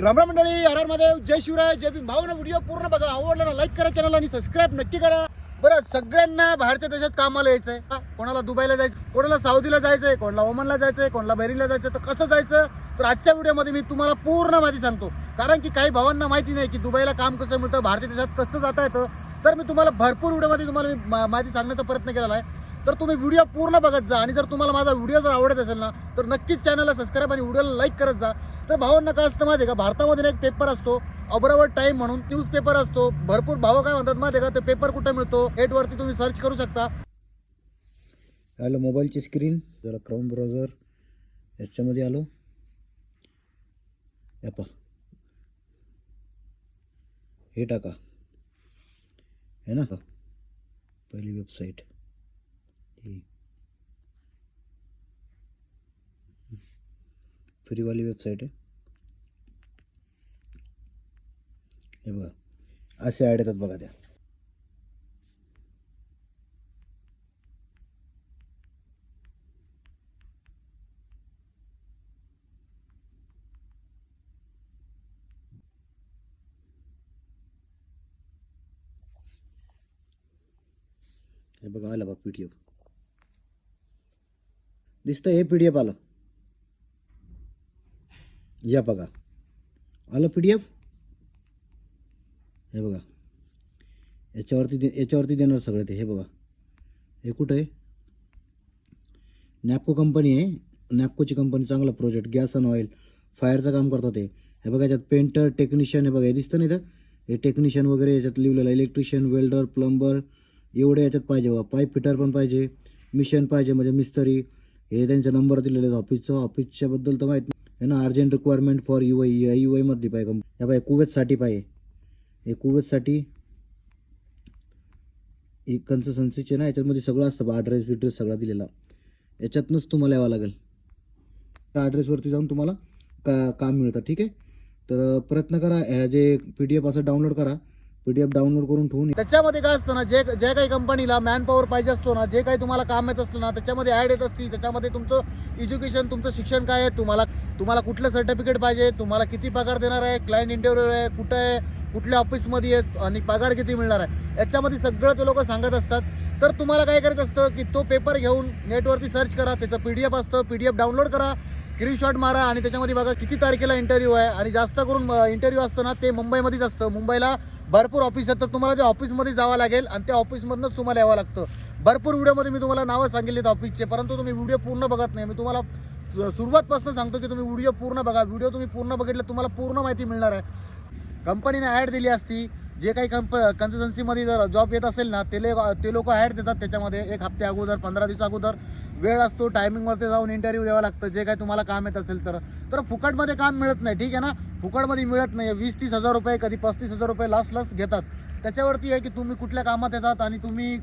रामराम मंडळी R R Mahadev जय शिवराय जय भीम. भावना व्हिडिओ पूर्ण बघा. आवडला ना लाईक करा चॅनल आणि सबस्क्राईब नक्की करा. बरं सगळ्यांना बाहेरच्या देशात कामाला यायचंय. कोणाला दुबईला जायचं कोणाला साऊदीला जायचंय कोणाला ओमनला जायचंय कोणाला बहरीनला जायचं तर कसं जायचं? तर आजच्या व्हिडिओमध्ये मी तुम्हाला पूर्ण माहिती सांगतो. कारण की काही भावांना माहिती नाही की दुबईला काम कसं मिळतं भारतीय देशात कसं जाता येतं. तर मी तुम्हाला भरपूर व्हिडिओमध्ये तुम्हाला मी मा- माहिती सांगण्याचा प्रयत्न केलेला आहे. तर तुम्ही व्हिडिओ पूर्ण बघत जा. आणि जर तुम्हाला माझा व्हिडिओ जर आवडत असेल ना तर नक्कीच चॅनलला सबस्क्राईब आणि व्हिडिओला लाईक करत जा. तर भावांना काय असतं माहिती का? भारतामध्ये एक पेपर असतो अबरावर टाइम म्हणून न्यूज पेपर असतो. भरपूर भाव काय म्हणतात माहिती आहे का? ते पेपर कुठे मिळतो? नेटवरती तुम्ही सर्च करू शकता. हॅलो मोबाईलची स्क्रीन जरा क्राऊन ब्राउझर याच्यामध्ये आलो. या हे टाका. है ना? पहिली वेबसाईट ठीक फ्रीवाली वेबसाईट आहे हे। बघा असे ॲड येतात बघा त्या. हे बघा आलं बघा पी डी एफ दिसतं हे पी डी एफ आलं. या बघा. आलं पी डी एफ हे बघा. याच्यावरती दे याच्यावरती देणार सगळं ते. हे बघा. हे कुठं आहे? नॅपको कंपनी आहे. नॅपकोची कंपनी चांगला प्रोजेक्ट गॅस अँड ऑइल फायरचं काम करतात ते. हे बघा याच्यात पेंटर टेक्निशियन हे बघा. हे दिसतं नाही तर हे टेक्निशियन वगैरे याच्यात लिहिलेलं इलेक्ट्रिशियन वेल्डर प्लंबर एवढे याच्यात पाहिजे बघा. पाईप फिटर पण पाहिजे. मिशन पाहिजे. म्हणजे मिस्त्री. हे त्यांचा नंबर दिलेले आहेत. ऑफिसचं ऑफिसच्याबद्दल तर माहीत आहे ना urgent requirement for U I U आयमधली पाहिजे कंप या पाहिजे कुवेतसाठी पाहिजे हे कुवेतसाठी एक कन्सल्टन्सीचे ना याच्यामध्ये सगळं असतं ॲड्रेस बिड्रेस सगळा दिलेला. याच्यातनंच तुम्हाला यावं लागेल. त्या ॲड्रेसवरती जाऊन तुम्हाला का काम मिळतं ठीक आहे? तर प्रयत्न करा ह्या जे पी डी एफ असं डाउनलोड करा. पी डी एफ डाउनलोड करून ठेवून त्याच्यामध्ये काय असतं ना जे जे काही कंपनीला मॅन पॉवर पाहिजे असतो ना जे काही तुम्हाला काम येत असतं ना त्याच्यामध्ये ॲड येत असतील त्याच्यामध्ये तुमचं एज्युकेशन तुमचं शिक्षण काय आहे तुम्हाला तुम्हाला कुठलं सर्टिफिकेट पाहिजे तुम्हाला किती पगार देणार आहे क्लायंट इंटरव्ह्यू आहे कुठं आहे कुठल्या ऑफिसमध्ये आहे आणि पगार किती मिळणार आहे. याच्यामध्ये सगळं ते लोक सांगत असतात. तर तुम्हाला काय करायचं असतं की तो पेपर घेऊन नेटवरती सर्च करा त्याचं पी डी एफ असतं पी डी एफ डाउनलोड करा स्क्रीनशॉट मारा आणि त्याच्यामध्ये बघा किती तारखेला इंटरव्ह्यू आहे आणि जास्त करून इंटरव्ह्यू असतं ना ते मुंबईमध्येच असतं. मुंबईला भरपूर ऑफिस आहेत तर तुम्हाला त्या ऑफिसमध्ये जावं लागेल आणि त्या ऑफिसमधनंच तुम्हाला यावं लागतं. भरपूर व्हिडिओमध्ये मी तुम्हाला नावं सांगितलेत ऑफिसचे परंतु तुम्ही व्हिडिओ पूर्ण बघत नाही. मी तुम्हाला सुरुवातपासून सांगतो की तुम्ही व्हिडिओ पूर्ण बघा. व्हिडिओ तुम्ही पूर्ण बघितलं तुम्हाला पूर्ण माहिती मिळणार आहे. कंपनीने ॲड दिली असती. जे काही कंप कन्सल्टन्सीमध्ये जर जॉब येत असेल ना ते ते लोक ॲड देतात त्याच्यामध्ये. एक हप्ते अगोदर पंधरा दिवस अगोदर. वेळ असतो टायमिंगवरती जाऊन इंटरव्ह्यू द्यावं लागतं जे काही तुम्हाला काम येत असेल तर. तर फुकटमध्ये काम मिळत नाही ठीक आहे ना? फुकटमध्ये मिळत नाही वीस तीस हजार रुपये कधी पस्तीस हजार रुपये लास्ट लस घेतात. त्याच्यावरती आहे की तुम्ही कुठल्या कामात येतात आणि तुम्ही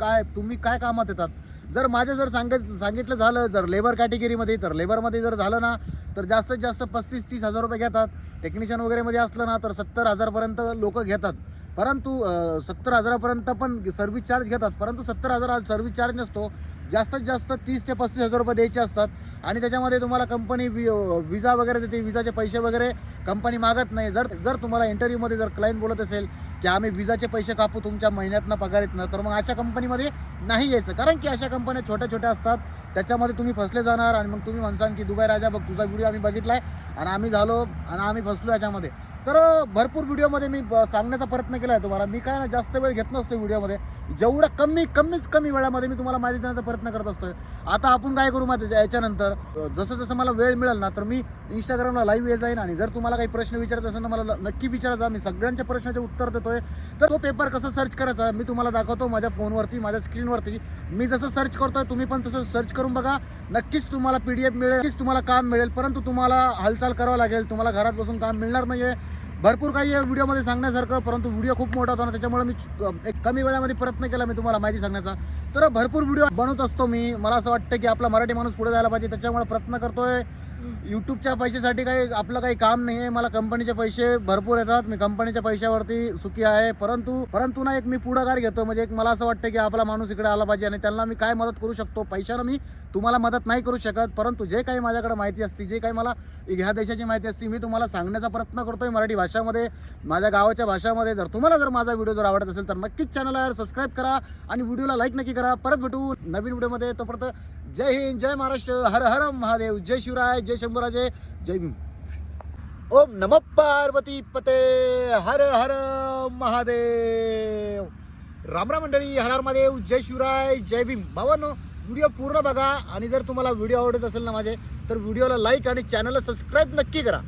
काय तुम्ही काय कामात येतात? जर माझं जर सांग सांगितलं झालं जर लेबर कॅटेगरीमध्ये तर लेबरमध्ये जर झालं ना तर जास्तीत जास्त पस्तीस तीस हजार रुपये घेतात. टेक्निशियन वगैरेमध्ये असलं ना तर सत्तर हजारपर्यंत लोक घेतात. परंतु सत्तर हजारापर्यंत पण सर्व्हिस चार्ज घेतात. परंतु सत्तर हजार सर्व्हिस चार्ज नसतो. जास्तीत जास्त तीस ते पस्तीस हजार रुपये द्यायचे असतात. आणि त्याच्यामध्ये तुम्हाला कंपनी विजा वगैरे देते. विजाचे पैसे वगैरे कंपनी मागत नाही. जर जर तुम्हाला इंटरव्ह्यूमध्ये जर क्लायंट बोलत असेल की आम्ही विजाचे पैसे कापू तुमच्या महिन्यातनं पगार येत तर मग अशा कंपनीमध्ये नाही यायचं. कारण की अशा कंपन्या छोट्या छोट्या असतात. त्याच्यामध्ये तुम्ही फसले जाणार आणि मग तुम्ही म्हणसान की दुबई राजा बघ तुझा व्हिडिओ आम्ही बघितला आहे आणि आम्ही झालो आणि आम्ही फसलो याच्यामध्ये. तर भरपूर व्हिडिओमध्ये मी ब- सांगण्याचा प्रयत्न केला आहे तुम्हाला. मी काय ना जास्त वेळ घेत नसतो व्हिडिओमध्ये. जेवढा कमी कमीच कमी वेळामध्ये मी तुम्हाला माहिती देण्याचा प्रयत्न करत असतोय. आता आपण काय करू माझ्या याच्यानंतर जसं जसं मला वेळ मिळेल ना तर मी इंस्टाग्रामला लाईव्ह येत जाईन आणि जर तुम्हाला काही प्रश्न विचारायचा असेल ना मला नक्की विचारायचा. मी सगळ्यांच्या प्रश्नाचे उत्तर देतोय. तर तो पेपर कसा सर्च करायचा मी तुम्हाला दाखवतो माझ्या फोनवरती माझ्या स्क्रीनवरती मी जसं सर्च करतोय तुम्ही पण तसं सर्च करून बघा. नक्कीच तुम्हाला पी डी एफ मिळेल नक्कीच तुम्हाला काम मिळेल परंतु तुम्हाला हालचाल करावं लागेल. तुम्हाला घरात बसून काम मिळणार नाही आहे भरपूर काही व्हिडिओमध्ये सांगण्यासारखं परंतु व्हिडिओ खूप मोठा होता ना त्याच्यामुळे मी एक कमी वेळामध्ये प्रयत्न केला मी तुम्हाला माहिती सांगण्याचा. तर भरपूर व्हिडिओ बनवत असतो मी. मला असं वाटतं की आपला मराठी माणूस पुढे जायला पाहिजे त्याच्यामुळे प्रयत्न करतोय. यूट्यूबच्या पैशासाठी काही आपलं काही काम नाही आहे मला कंपनीचे पैसे भरपूर येतात. मी कंपनीच्या पैशावरती सुखी आहे. परंतु परंतु ना एक मी पुढाकार घेतो. म्हणजे एक मला असं वाटतं की आपला माणूस इकडे आला पाहिजे आणि त्यांना मी काय मदत करू शकतो पैशानं मी तुम्हाला मदत नाही करू शकत. परंतु जे काही माझ्याकडे माहिती असते जे काही मला ह्या देशाची माहिती असते मी तुम्हाला सांगण्याचा प्रयत्न करतोय मराठी भाषा भाषामध्ये माझ्या गावाच्या भाषामध्ये जर तुम्हाला जर माझा व्हिडिओ जर आवडत असेल तर नक्कीच चॅनलला सबस्क्राईब करा आणि व्हिडिओला लाईक नक्की करा. परत भेटू नवीन व्हिडिओमध्ये तोपर्यंत जय हिंद जय महाराष्ट्र हर हर महादेव जय शिवराय जय शंभूराजे जय भीम. ओम नम पार्वती पते हर हर महादेव. रामराम मंडळी हर हर महादेव जय शिवराय जय भीम. भावांनो व्हिडिओ पूर्ण बघा आणि जर तुम्हाला व्हिडिओ आवडत असेल ना माझे तर व्हिडिओला लाईक आणि चॅनलला सबस्क्राईब नक्की करा.